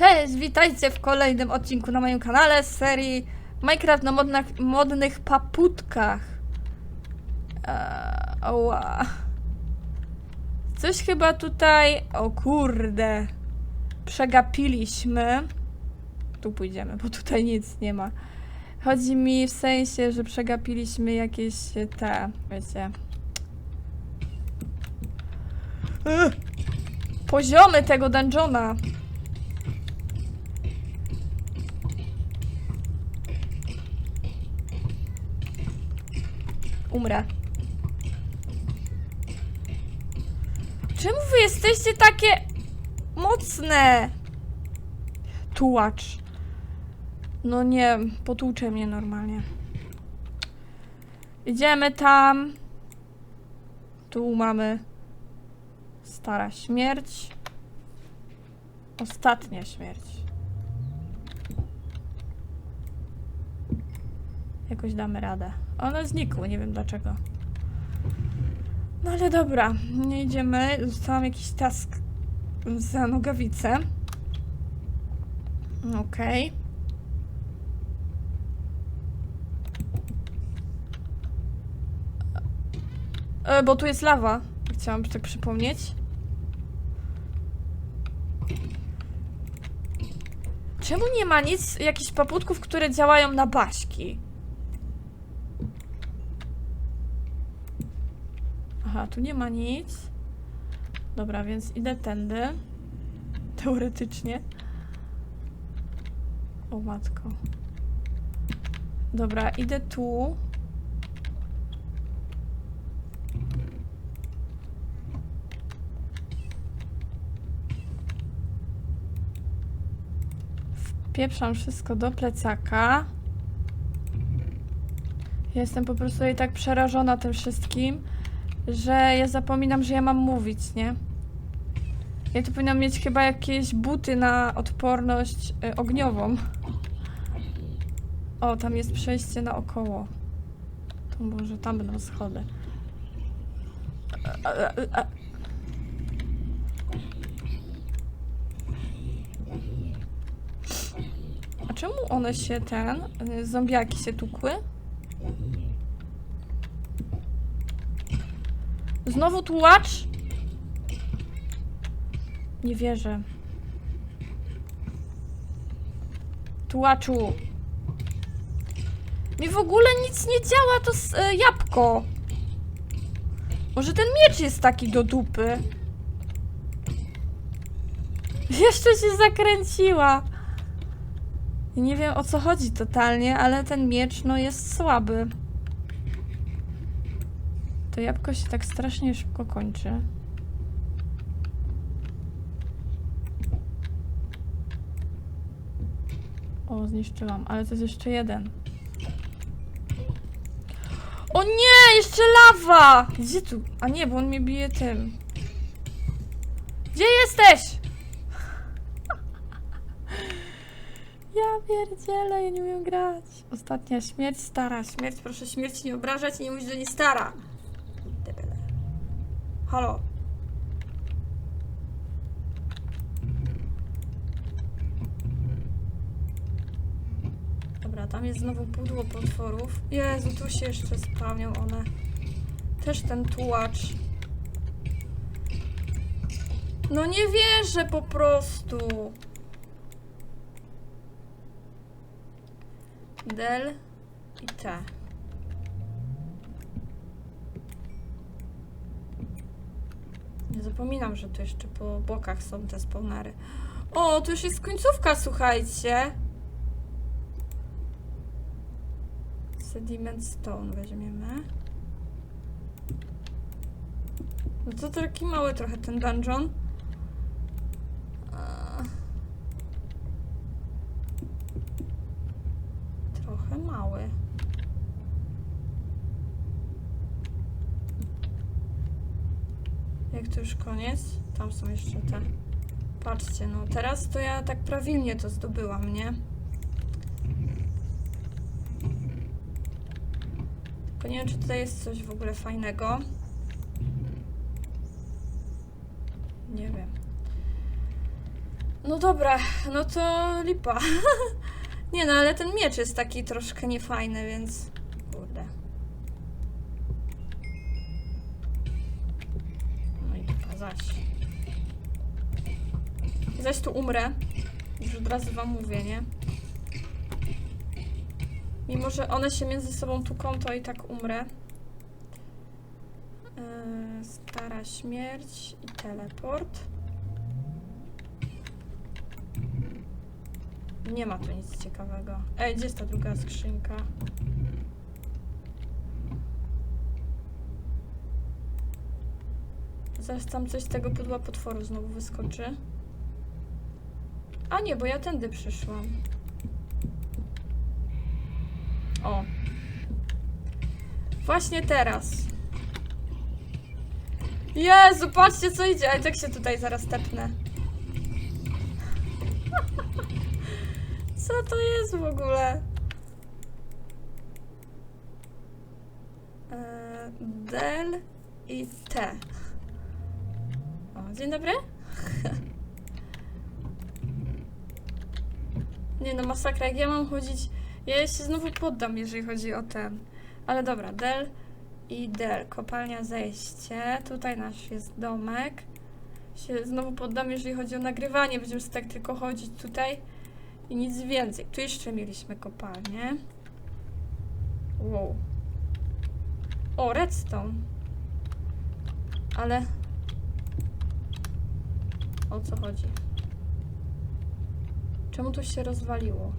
Cześć, witajcie w kolejnym odcinku na moim kanale z serii Minecraft na modnych, modnych paputkach. Eee, oła. Coś chyba tutaj... O kurde. Przegapiliśmy. Tu pójdziemy, bo tutaj nic nie ma. Chodzi mi w sensie, że przegapiliśmy jakieś te, wiecie... Ugh. Poziomy tego dungeona. Umrę. Czemu wy jesteście takie mocne? Tułacz. No nie, potłucze mnie normalnie. Idziemy tam. Tu mamy stara śmierć. Ostatnia śmierć. Jakoś damy radę. One znikły, nie wiem dlaczego. No ale dobra, nie idziemy. Dostałam jakiś task za nogawicę. Okej. E, bo tu jest lawa. Chciałam tak przypomnieć. Czemu nie ma nic, jakichś paputków, które działają na baśki? Aha, tu nie ma nic. Dobra, więc idę tędy. Teoretycznie. O matko. Dobra, idę tu. Wpieprzam wszystko do plecaka. Jestem po prostu i tak przerażona tym wszystkim, że ja zapominam, że ja mam mówić, nie? Ja tu powinnam mieć chyba jakieś buty na odporność y, ogniową. O, tam jest przejście naokoło. To może tam będą schody. A, a, a, a. Czemu one się ten, y, zombiaki się tukły? Znowu tułacz? Nie wierzę. Tułaczu. Mi w ogóle nic nie działa, to s- e, jabłko. Może ten miecz jest taki do dupy. Jeszcze się zakręciła. Nie wiem o co chodzi totalnie, ale ten miecz no jest słaby. To jabłko się tak strasznie szybko kończy. O, zniszczyłam, ale to jest jeszcze jeden. O nie, jeszcze lawa! Gdzie tu? A nie, bo on mnie bije tym. Gdzie jesteś? Ja pierdzielę, ja nie umiem grać. Ostatnia śmierć, stara śmierć. Proszę śmierć nie obrażać i nie mówić, że nie stara. Halo. Dobra, tam jest znowu pudło potworów. Jezu, tu się jeszcze spełnią one. Też ten tułacz. No nie wierzę po prostu. Del i. Nie zapominam, że tu jeszcze po bokach są te spawnery. O, tu już jest końcówka, słuchajcie. Sediment Stone weźmiemy. No to taki mały trochę ten dungeon. Eee. Trochę mały. Jak to już koniec? Tam są jeszcze te. Patrzcie, no teraz to ja tak prawilnie to zdobyłam, nie? Tylko nie wiem, czy tutaj jest coś w ogóle fajnego. Nie wiem. No dobra, no to lipa. nie no, ale ten miecz jest taki troszkę niefajny, więc... Kurde. No i lipa, zaś. Zaś tu umrę. Już od razu wam mówię, nie? Mimo, że one się między sobą tuką, to i tak umrę. Yy, stara śmierć i teleport. Nie ma tu nic ciekawego. Ej, gdzie jest ta druga skrzynka? Zaraz tam coś z tego pudła potworu znowu wyskoczy. A nie, bo ja tędy przyszłam. O. Właśnie teraz. Jezu, patrzcie co idzie. Ale tak się tutaj zaraz tepnę. Co to jest w ogóle? Eee, Del i T. Dzień dobry. Nie no, masakra, jak ja mam chodzić... Ja się znowu poddam, jeżeli chodzi o ten. Ale dobra, Del i Del. Kopalnia, zejście. Tutaj nasz jest domek. Się znowu poddam, jeżeli chodzi o nagrywanie. Będziemy sobie tak tylko chodzić tutaj i nic więcej. Tu jeszcze mieliśmy kopalnię. Wow. O, redstone. Ale... O co chodzi? Czemu to się rozwaliło?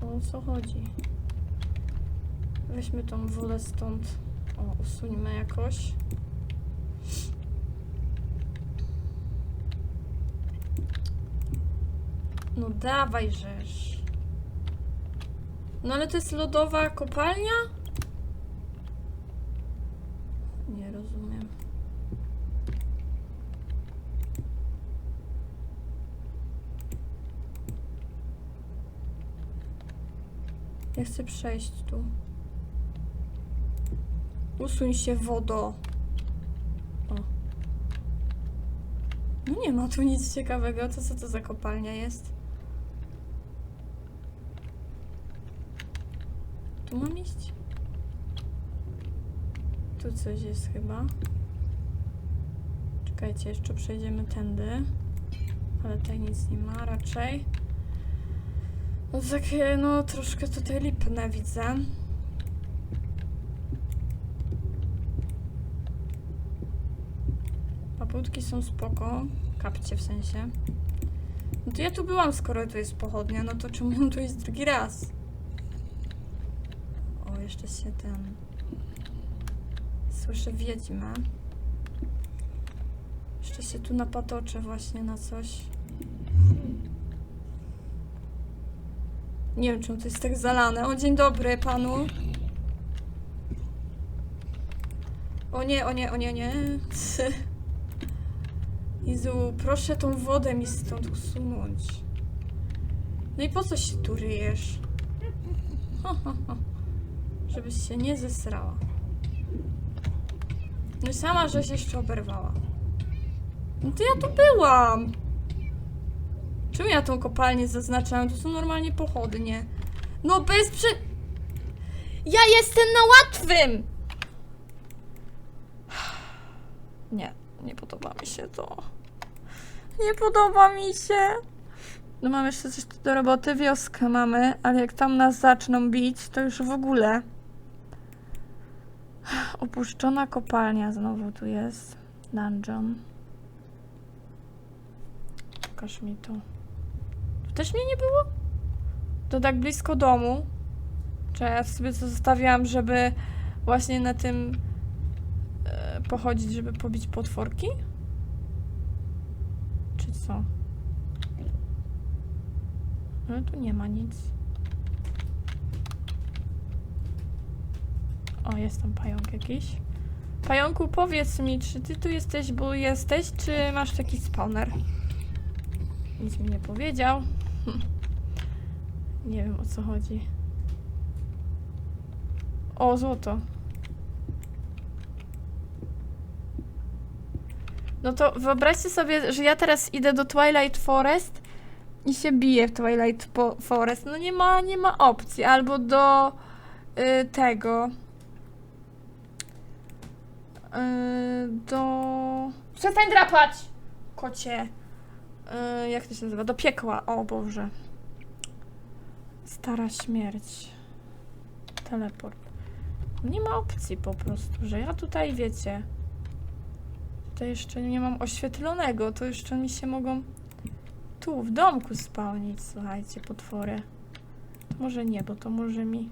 O co chodzi? Weźmy tą wodę stąd. O, usuńmy jakoś. No dawaj rzesz. No ale to jest lodowa kopalnia? Nie rozumiem. Ja chcę przejść tu. Usuń się wodo. O. No nie ma tu nic ciekawego. To co to za kopalnia jest? Tu mam iść? Tu coś jest chyba. Czekajcie, jeszcze przejdziemy tędy. Ale tutaj nic nie ma raczej. No takie, no troszkę tutaj lipne widzę. Paputki są spoko. Kapcie w sensie. No to ja tu byłam, skoro tu jest pochodnia, no to czemu tu jest drugi raz? O, jeszcze się ten... Słyszę wiedźmę. Jeszcze się tu napatoczę właśnie na coś. Nie wiem, czemu to jest tak zalane. O, dzień dobry panu. O nie, o nie, o nie, nie. Jezu, proszę tą wodę mi stąd usunąć. No i po co się tu ryjesz? Żebyś się nie zesrała. No i sama żeś jeszcze oberwała. No to ja tu byłam. Czemu ja tą kopalnię zaznaczałem? To są normalnie pochodnie. No bez prze... Ja jestem na łatwym! Nie, nie podoba mi się to. Nie podoba mi się. No mam jeszcze coś do roboty, wioskę mamy, ale jak tam nas zaczną bić, to już w ogóle. Opuszczona kopalnia znowu tu jest. Dungeon. Pokaż mi. Tu też mnie nie było? To tak blisko domu. Czy ja sobie to zostawiłam, żeby właśnie na tym e, pochodzić, żeby pobić potworki? Czy co? Ale tu nie ma nic. O, jest tam pająk jakiś. Pająku, powiedz mi, czy ty tu jesteś, bo jesteś, czy masz taki spawner? Nic mi nie powiedział. Nie wiem o co chodzi. O, złoto. No to wyobraźcie sobie, że ja teraz idę do Twilight Forest i się biję w Twilight po Forest. No nie ma, nie ma opcji. Albo do y, tego. Y, do. Przestań drapać! Kocie. Y, jak to się nazywa? Do piekła. O Boże. Stara śmierć. Teleport. Nie ma opcji po prostu, że ja tutaj wiecie. Tutaj jeszcze nie mam oświetlonego, to jeszcze mi się mogą tu w domku spełnić, słuchajcie, potwory. Może nie, bo to może mi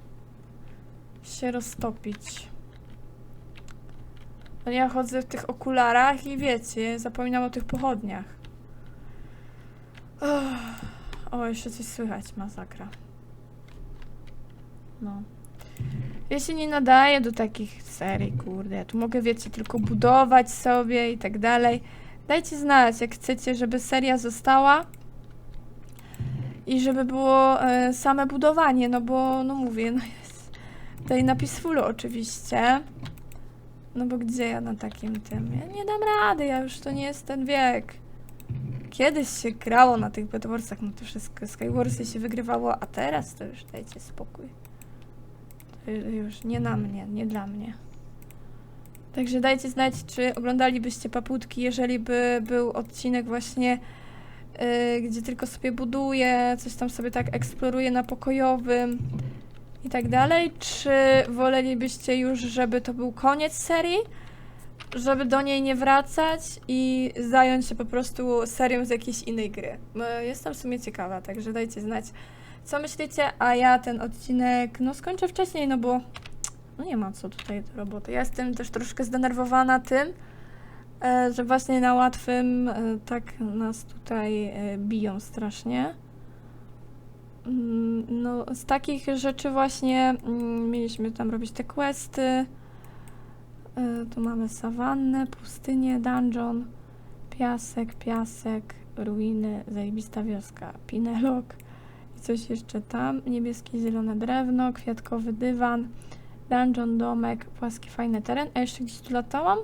się roztopić. No ja chodzę w tych okularach i wiecie, zapominam o tych pochodniach. O, jeszcze coś słychać, masakra. No. Ja się nie nadaję do takich serii, kurde. Ja tu mogę, wiecie, tylko budować sobie i tak dalej. Dajcie znać, jak chcecie, żeby seria została i żeby było e, same budowanie, no bo, no mówię, no jest tutaj napis full oczywiście. No bo gdzie ja na takim tym? Ja nie dam rady, ja już to nie jest ten wiek. Kiedyś się grało na tych Bedwarsach, no to wszystko, Skywarsy się wygrywało, a teraz to już dajcie spokój. To już nie na mnie, nie dla mnie. Także dajcie znać, czy oglądalibyście paputki, jeżeli by był odcinek właśnie, yy, gdzie tylko sobie buduję, coś tam sobie tak eksploruję na pokojowym i tak dalej, czy wolelibyście już, żeby to był koniec serii, żeby do niej nie wracać i zająć się po prostu serią z jakiejś innej gry. Bo Jestem w sumie ciekawa, także dajcie znać, co myślicie, a ja ten odcinek, no skończę wcześniej, no bo no nie ma co tutaj do roboty. Ja jestem też troszkę zdenerwowana tym, e, że właśnie na łatwym e, tak nas tutaj e, biją strasznie. Mm, No, z takich rzeczy właśnie mm, mieliśmy tam robić te questy. E, Tu mamy sawannę, pustynię, dungeon, piasek, piasek, ruiny, zajebista wioska, Pinelok i coś jeszcze tam. Niebieskie, zielone drewno, kwiatkowy dywan, dungeon, domek, płaski, fajny teren. A jeszcze gdzieś tu latałam?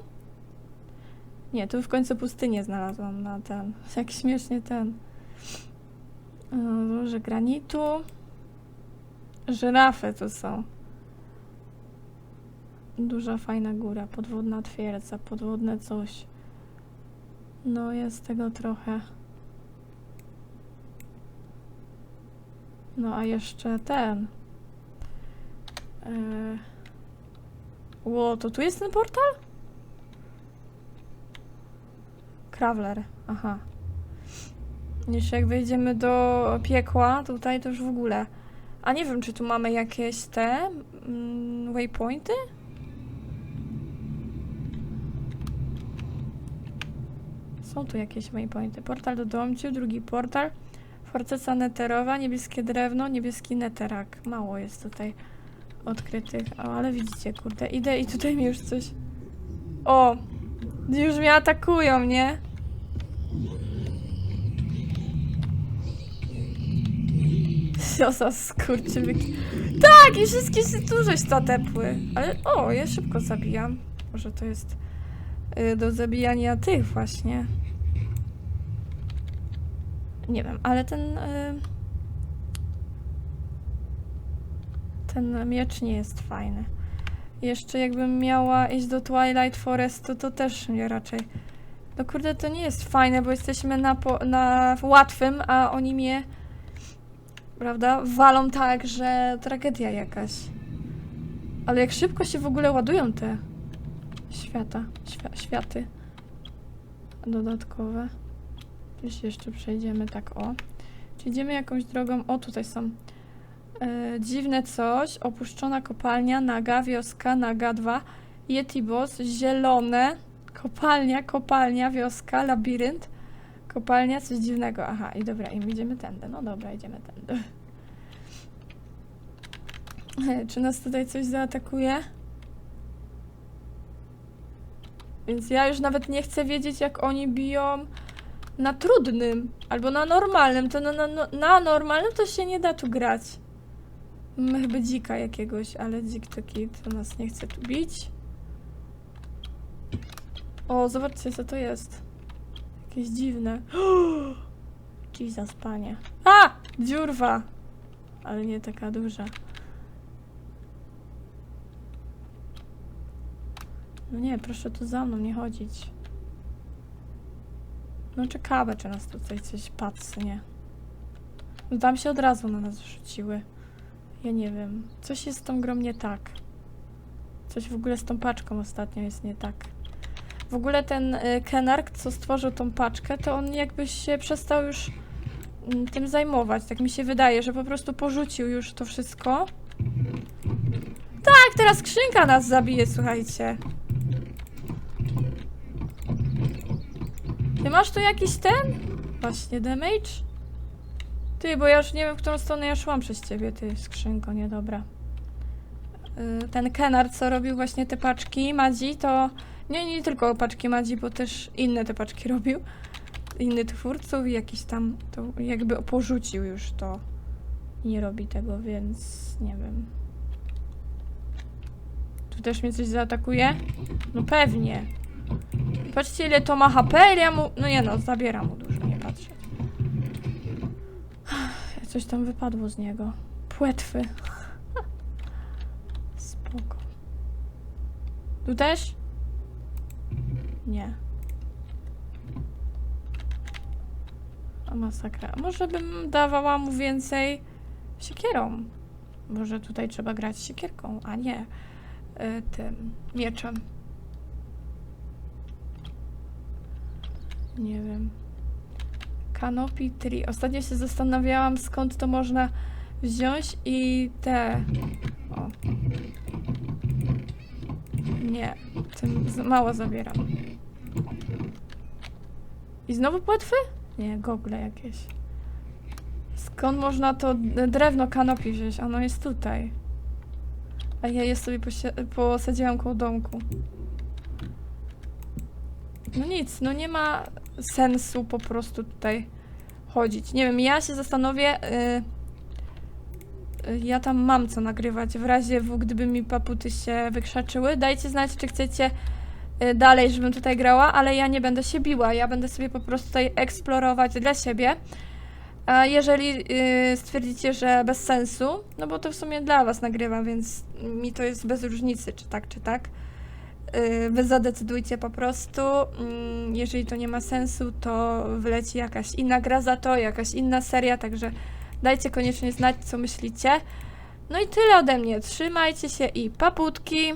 Nie, tu w końcu pustynię znalazłam na ten. Jak śmiesznie ten. E, Złoże granitu. Żyrafy tu są. Duża, fajna góra, podwodna twierdza, podwodne coś. No, jest tego trochę. No, a jeszcze ten. Yy... Ło, to tu jest ten portal? Krawler, aha. Jeszcze jak wejdziemy do piekła, tutaj to już w ogóle. A nie wiem, czy tu mamy jakieś te mm, waypointy? Są tu jakieś waypointy. Portal do domciu, drugi portal. Forteca neterowa, niebieskie drewno, niebieski neterak. Mało jest tutaj odkrytych. O, ale widzicie, kurde, idę i tutaj mi już coś... O! Już mnie atakują, nie? Siosa skurczybyk. Tak, i wszystkie się tu żeś zatepły. Ale o, ja szybko zabijam. Może to jest y, do zabijania tych właśnie. Nie wiem, ale ten... Y, ten miecz nie jest fajny. Jeszcze jakbym miała iść do Twilight Forest, to, też nie raczej. No kurde, to nie jest fajne, bo jesteśmy na, po, na łatwym, a oni mnie, prawda, walą tak, że tragedia jakaś. Ale jak szybko się w ogóle ładują te świata, świ światy dodatkowe. Gdzieś jeszcze przejdziemy tak o. Czy idziemy jakąś drogą? O, tutaj są e, dziwne coś, opuszczona kopalnia, naga, wioska, naga 2, Yeti Boss, zielone, kopalnia, kopalnia, wioska, labirynt, kopalnia, coś dziwnego. Aha, i dobra, i idziemy tędy. No dobra, idziemy tędy. E, Czy nas tutaj coś zaatakuje? Więc ja już nawet nie chcę wiedzieć, jak oni biją na trudnym albo na normalnym. To na, na, na normalnym to się nie da tu grać. Mamy chyba dzika jakiegoś, ale dzik taki to nas nie chce tu bić. O, zobaczcie co to jest. Jakieś dziwne. Jesus, panie. A! Dziurwa! Ale nie taka duża. No nie, proszę tu za mną nie chodzić. No ciekawe, czy nas tutaj coś patrzy, nie? No tam się od razu na nas rzuciły. Ja nie wiem. Coś jest z tą grą nie tak. Coś w ogóle z tą paczką ostatnio jest nie tak. W ogóle ten y, Kenark, co stworzył tą paczkę, to on jakby się przestał już mm, tym zajmować. Tak mi się wydaje, że po prostu porzucił już to wszystko. Tak, teraz skrzynka nas zabije, słuchajcie. Ty masz tu jakiś ten? Właśnie damage? Ty, bo ja już nie wiem, w którą stronę ja szłam przez ciebie, ty skrzynko, niedobra. Y, Ten Kenard, co robił właśnie te paczki Madzi, to nie, nie tylko paczki Madzi, bo też inne te paczki robił. Innych twórców i jakiś tam, to jakby porzucił już to nie robi tego, więc nie wiem. Tu też mnie coś zaatakuje? No pewnie. Patrzcie ile to ma HP, ja mu... No nie no, zabieram mu dużo, nie patrzę. Coś tam wypadło z niego. Płetwy. Spoko. Tu też? Nie. A masakra. Może bym dawała mu więcej siekierą. Może tutaj trzeba grać siekierką, a nie y, tym mieczem. Nie wiem. Canopy Tree. Ostatnio się zastanawiałam, skąd to można wziąć i te... O. Nie, tym mało zabieram. I znowu płetwy? Nie, gogle jakieś. Skąd można to drewno kanopi wziąć? Ono jest tutaj. A ja je sobie posadziłam koło domku. No nic, no nie ma sensu po prostu tutaj chodzić. Nie wiem, ja się zastanowię. y, y, ja tam mam co nagrywać. W razie W, gdyby mi paputy się wykrzaczyły. Dajcie znać, czy chcecie y, dalej, żebym tutaj grała, ale ja nie będę się biła. Ja będę sobie po prostu tutaj eksplorować dla siebie. A jeżeli stwierdzicie, że bez sensu, no bo to w sumie dla was nagrywam, więc mi to jest bez różnicy, czy tak, czy tak. Y, Wy zadecydujcie po prostu. Mm, Jeżeli to nie ma sensu, to wleci jakaś inna gra za to, jakaś inna seria, także dajcie koniecznie znać, co myślicie. No i tyle ode mnie. Trzymajcie się i paputki.